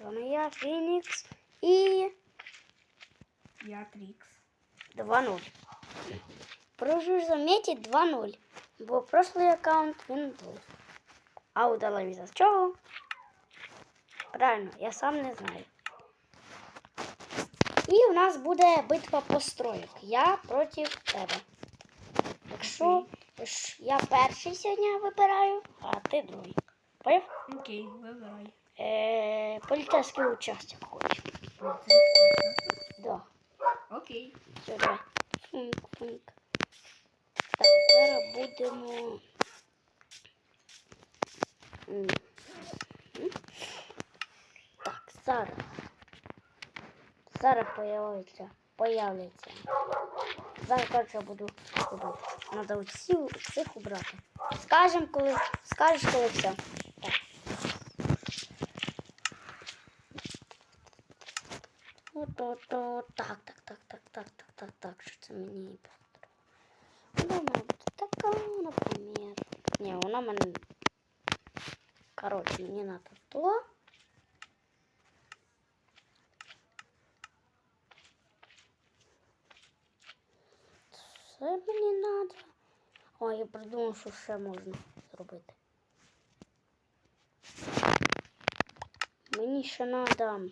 Вами я, Фінікс і Я Трікс. 2-0. Прошу заметить 2-0. Бо прошлий аккаунт він був. А удалось за чого? Правильно, я сам не знаю. І у нас буде битва построїк. Я проти тебе. Якщо я перший сьогодні вибираю, а ти другий. Поняв? Окей, вибирай. Е, поліцейський участок хочу. Да. Окей. Все, давай. Функ, функ. Так, зараз будемо. Так, зараз. Зараз появиться. Появляться. Зараз, коротше, буду робити. Надо усі цих убрати. Скажем, коли. Скажеш, коли все. Так. Ото-то. Так, так, так, так, так, так, так, так. Що це мені потрібно? Вона має бути така, наприклад. Ні, вона мене. Коротше, мені надо то. Це мені надо. О, я придумав, що ще можна зробити. Мені ще надо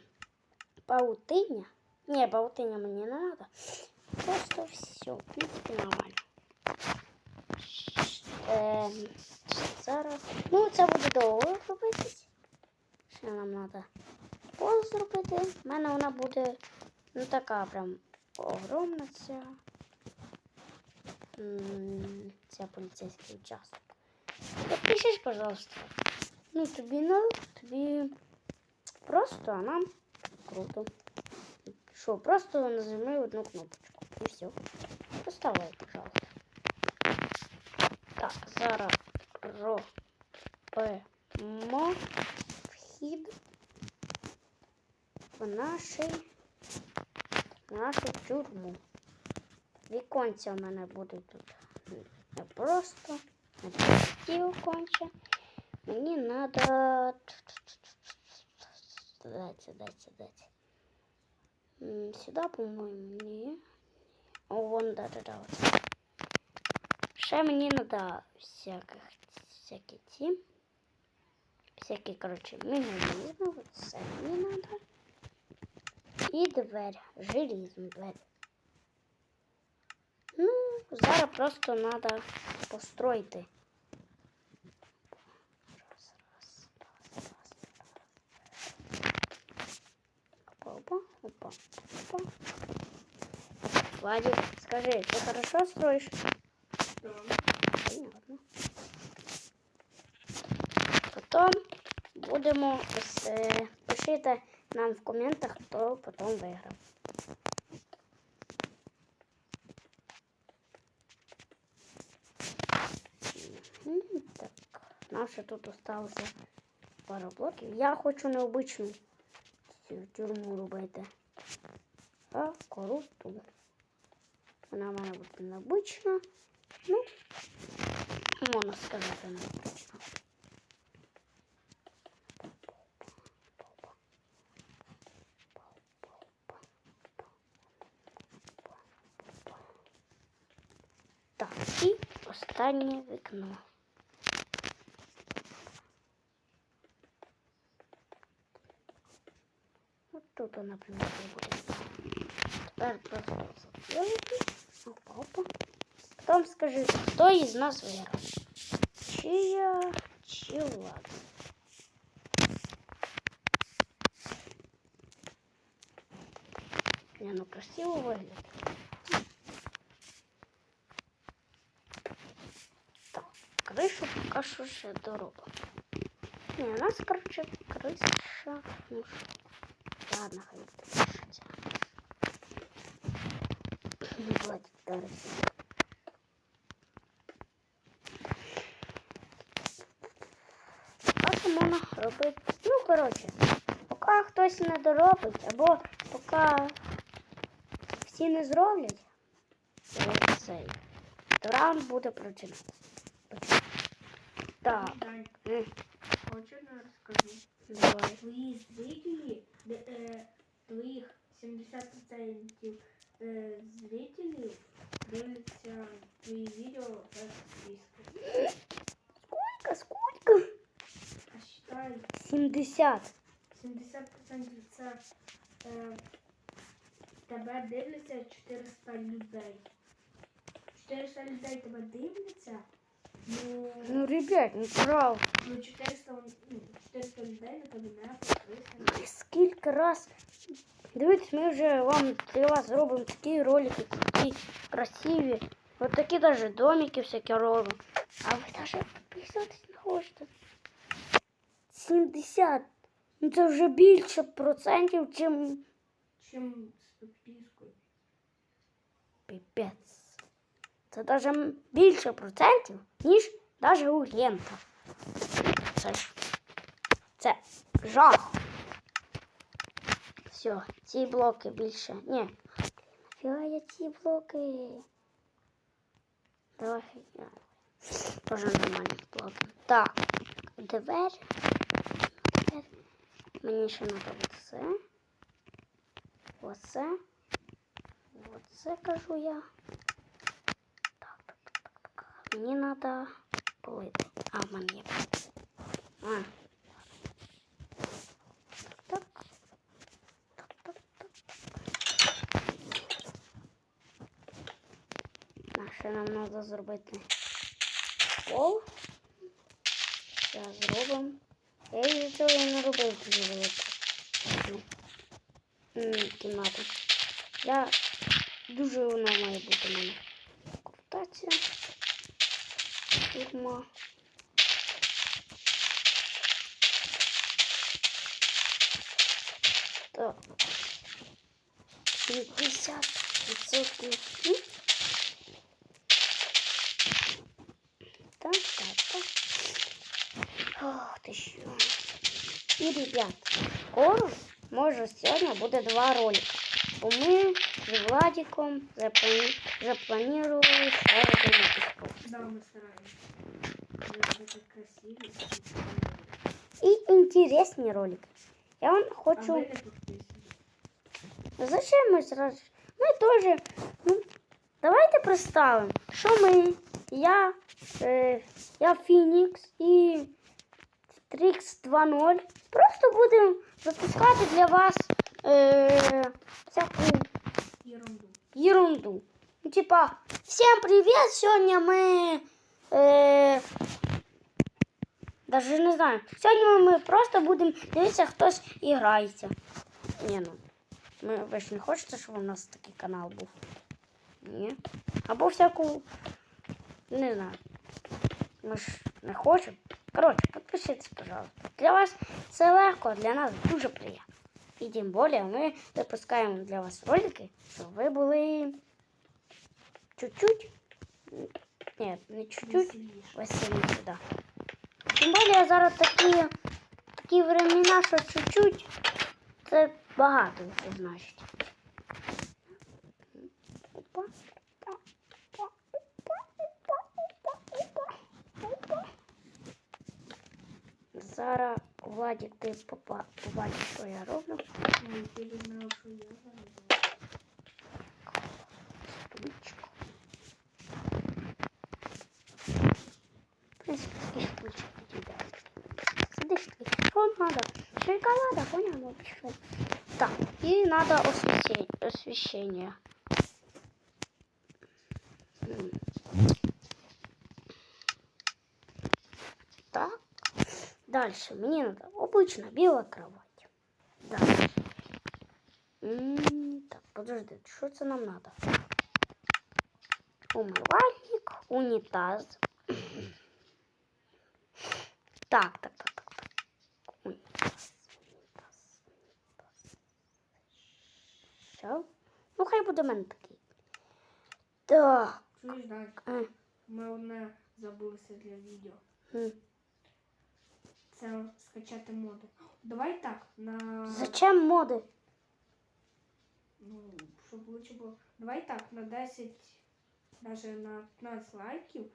паутиня. Не, паутиня мені не надо. Просто все, в принципі, нормально. Ем, зараз. Ну, це буде довго робитись. Ще нам треба пол зробити. У мене вона буде ну така прям огромна ця. Ця поліцейський участок. Підпишись, пожалуйста. Ну, тобі ну, тобі просто, а нам круто. Що, просто нажми одну кнопочку. І все. Поставай, пожалуйста. Так, зараз робимо вхід в нашій в нашу тюрму. Віконця в мене будуть тут не просто, не прості віконця. Мені треба... Дайте, дайте, дайте. Сюда, по-моєму, ні. О, вон, да, да, да. Вот. Ще мені надо всяких, всякі ці. Всякі, коротше, механізми. Вот це мені надо. І двері. Желізну двері. Ну, зараз просто надо построїти. Раз, раз, раз, раз, раз. Опа, опа, опа. Владик, скажи, ты хорошо строишь? Понятно. Потом будемо е, пишите нам в коментах, хто потім виграв. Так, нам ще тут осталося пару блоків. Я хочу необичну цю тюрму робити. А короту. Вона має бути необична. Ну, можна сказати необична. Так, і останнє вікно. От тут, наприклад, буде. Тепер просто заплюнути. Опа, опа. Потім скажи, хто із нас виграв? Чи я, чи Влад? Не, ну красиво виглядає. Так, кришу поки що ще доробимо. Ні, у нас, короче, криша. Ну що, ладно, хай буде Ебать, старый. Поки можна робити. Ну, коротше, поки хтось не доробить, або поки всі не зроблять, цей раунд буде прочинати. Так. Е. Хочеш ну, розкажи? Давай. Твої зрителі, е, твоїх 70% 70. 70% це е, тебе дивляться 400 людей. 400 людей тебе дивляться, ну, Ну, ребят, ну правда. ну 400, вон- ну, 400 людей на тебе не підписані. Скільки раз. Дивіться, ми вже вам для вас робимо такі ролики, такі красиві. От такі навіть домики всякі робимо. А ви навіть підписуватись не хочете. 70. Ну це вже більше процентів, чим Чим з підпискою. піпець. Це навіть більше процентів, ніж навіть у Гента. Це ж це жах. Все, ці блоки більше. Ні. Нафіга я ці блоки. Давай. Тоже нормальні блоки. Так. Двері. Мені ще треба оце. Оце. Оце кажу я. Так, так, так, так. Мені треба плити. А, в мене є. А. Так. Так, так, так. А ще нам треба зробити пол. Зараз зробимо. Я її цього і не робив дуже велику. Ну, кімнату. Я дуже воно має бути в мене. Крутація. Фірма. Так. 50%. М? Так, так, так. Ох, ти що. І, ребят, скоро, може, сьогодні буде два ролика. Бо ми з Владиком заплані... запланували ще один епізод. Да, ми стараємося. Ви так красиві. І інтересні ролики. Я вам А хочу. ви не підписані. Зачем ми зразу? Ми теж. Ну, давайте представимо, що ми, я, е, я Фінікс і Трікс 2.0 просто будемо запускати для вас е, всяку Ерунду. ерунду. Ну, типа, всем привет! Сегодня мы... Э, даже не знаю. Сьогодні ми просто будемо дивитися, хтось іграється. Ні, ну. Ми, ви ж не хочете, щоб у нас такий канал був? Ні. Або всяку. Не знаю. Ми ж не хочемо. Коротше, підпишіться, пожалуйста. Для вас це легко, а для нас дуже приємно. І тим більше ми запускаємо для вас ролики, щоб ви були чуть-чуть. Ні, не чуть-чуть. Веселіше. Да. Тим більше зараз такі, такі времена, що чуть-чуть це багато значить. Опа, опа, опа, опа, опа, опа. Зараз Владик, ти побачиш, що я роблю. Що. Стульчик. В принципе, таких стульчик у тебя. Сидишь такой, что надо? Шоколада, понял? Ну, пішли. Так, и надо освещение. освещение. М. Так. Дальше мне надо обычно белая кровать. Дальше. М, Так, подожди, що це нам надо? Умивальник, унітаз. Так, так, так, так? Ну, хай буде мене такий. Так. Чуєш, Данька? е, Ми одне забулися для відео. Це скачати моди. Давай так, на. Зачем моди? Ну, щоб лучше було. Давай так, на 10, даже на 15 лайків.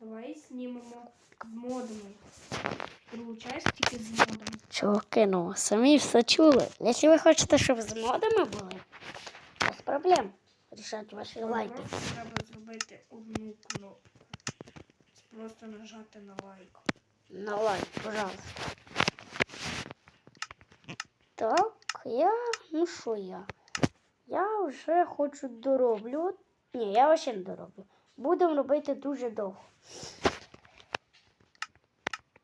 Давай знімемо з модами. Другу часть тільки з модами. Чуваки, ну, самі все чули. Якщо ви хочете, щоб з модами були, то проблем рішати ваші лайки. просто треба зробити одну кнопку. Просто нажати на лайк. На лайк, пожалуйста. Так, я, ну що я? Я вже хочу дороблю. Ні, я ще не дороблю. Будемо робити дуже довго.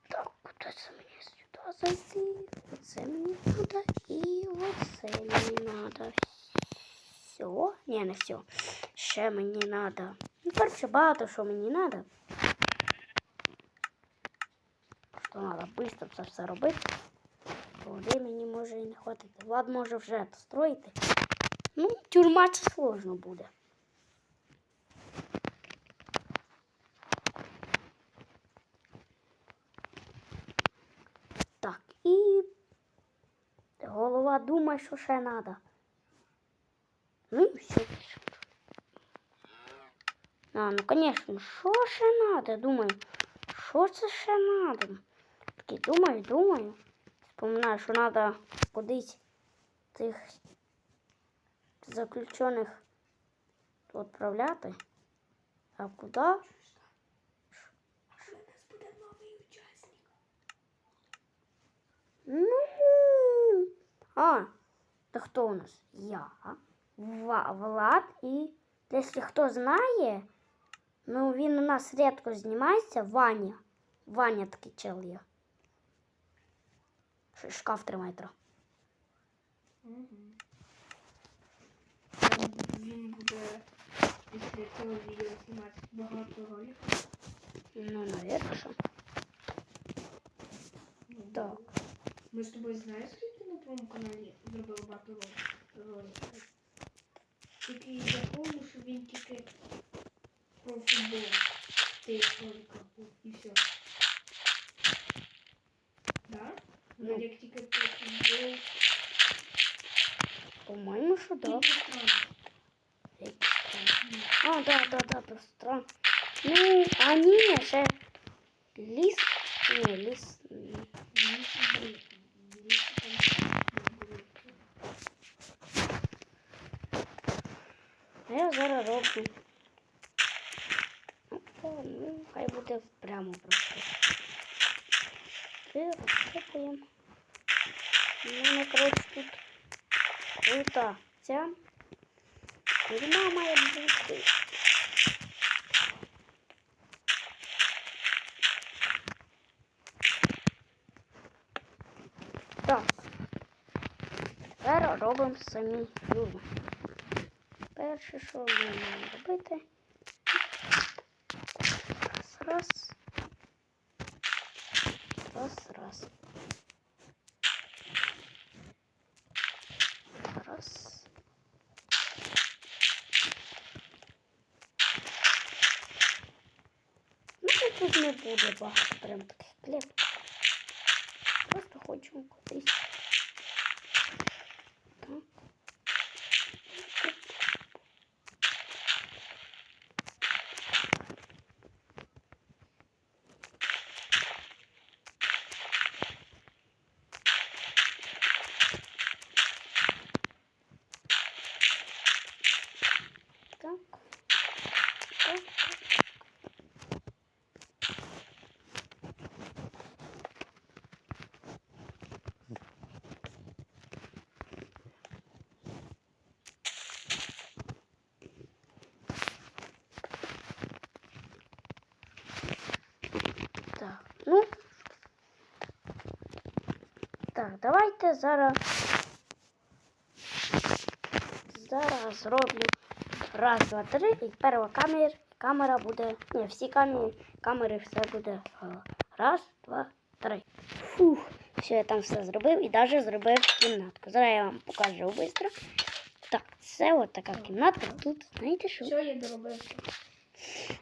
Так, куди це мені сюди зайти? Оце мені треба і оце мені треба. Все? Ні, не все. Ще мені треба. Ну, коротше, багато що мені треба. Що треба швидко це все робити. Води мені може і не хватити. Влад може вже строїти. Ну, тюрма це сложно буде. Так, і голова думає, що ще треба. Ну все. А, ну конечно, що ще треба? Думаю, що це ще треба? Такий думаю, думаю. Вспоминаю, що треба кудись тих заключених відправляти. А куди? А у нас буде новий учасник. Ну. А, то хто у нас? Я, Влад і, якщо хто знає, ну він у нас рідко знімається, Ваня. Ваня такий чел є. Ш- Шкаф 3 метра. Угу. Він буде після цього відео знімати багато роликів. Ну, навірно, що. Ну, Так. Ми з тобою знаєш, скільки на твоєму каналі зробили багато ролик- роликів? Тільки я пам'ятаю, що він тільки про футбол в тих роликах був і все. Ну. Ну, як тільки про По-моєму, що так. странний. А, да, да, да, просто. Ну, а ні, ще ліс. Ні, ліс. А я зараз роблю. Ну, хай буде прямо просто. І розсипаємо. У мене, коротше, тут крута ця. Тюрма має бути. Так. Тепер робимо самі тюрми. Перше, що ми маємо робити. Раз, раз. Раз, раз. Раз. Ну, тут не буде багато прям таких клеток. Просто хочемо кудись. Так. Так. Так. Так, ну. Так, давайте зараз. Зараз зроблю раз, два, три, і перша камера, камера буде. Ні, всі камери, камери все буде. Раз, два, три. Фух, все, я там все зробив і навіть зробив кімнатку. Зараз я вам покажу швидко. Так, це от така кімнатка. Тут, знаєте що? Все, я доробив.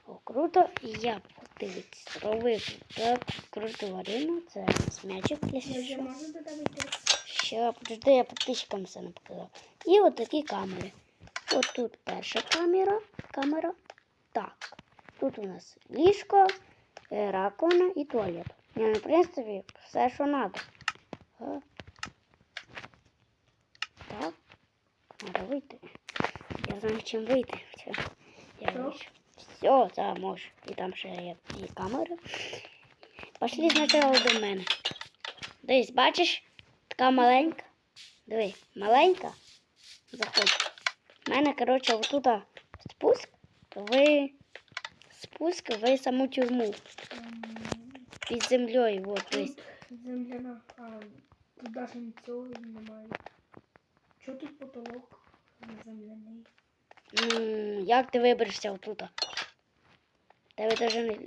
О, круто. Я подивіться, зробив так круто варину. Це м'ячик для Я додати? Ще подожди, я підписчикам все не показав. І от такі камери. От тут перша камера, камера. Так. Тут у нас ліжко, е, раковина і туалет. Ні, ну, в принципі, все, що треба. Так. Треба вийти. знаю, чим вийти. Я вийшов. Все, так, може. І там ще є і камери. Пошли спочатку до мене. Дивись, бачиш? Така маленька. Диви, маленька. Заходь. У мене, коротше, отут спуск. Ви спуск в саму тюрму. Під землею. От, дивись. Тут земляна, а тут навіть нічого немає. Чого тут потолок земляний? Як ти виберешся отут? Тебе даже не.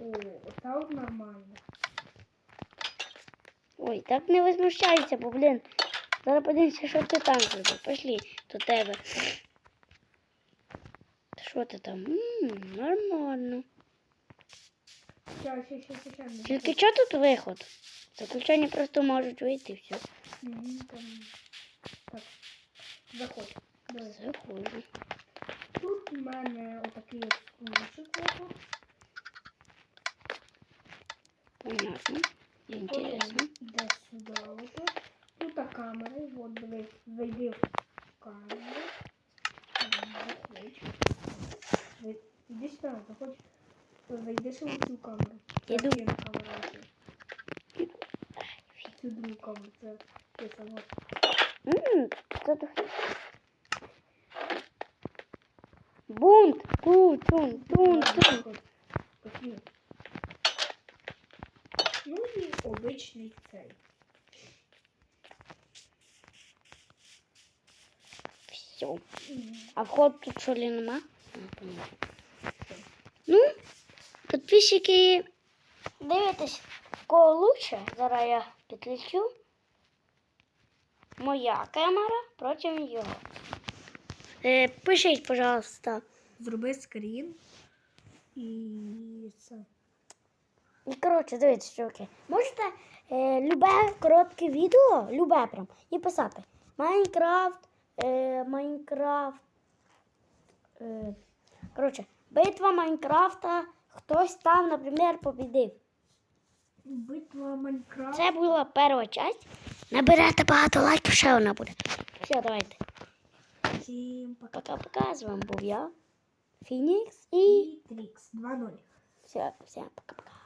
Ой. От нормально. Ой, так не возмущайся, бо, блін. Зараз подивимося, що ти там зробив. Пошли до тебе. Що ти там? М, нормально. Тільки що тут виход? Заключені просто можуть вийти і все. Заходь. Заходжу. Тут мене отакий от стульчик. отут. Понятно. Інтересно. Іде сюди отут. Тут та камера. і От дивись, зайди в камеру. М, Заходь. Ви- Іди сюди, заходь. Зайди ще в цю камеру. Це Іду. окрема камера. ось. Цю другу камеру. Це це сама. М, Що ти? Бунт! Тун, тун, тун, тун. Ну і обичний цей. Все. А вход тут що ли нема? Ну, підписчики, дивитесь, кого лучше. Зараз я підключу. Моя камера проти його. Е, пишіть, пожалуйста. Зроби скрін. І це. І коротше, дивіться, чуваки. Можете е, любе коротке відео, любе прям, і писати. Майнкрафт, е, Майнкрафт. Е, коротше, битва Майнкрафта. Хтось там, наприклад, побідив. Битва Майнкрафт. Це була перша часть. Наберете багато лайків, ще вона буде. Все, давайте. Всім пока. Пока-пока. З вами був я, Фінікс, і І Трікс 2-0. все, всем пока-пока.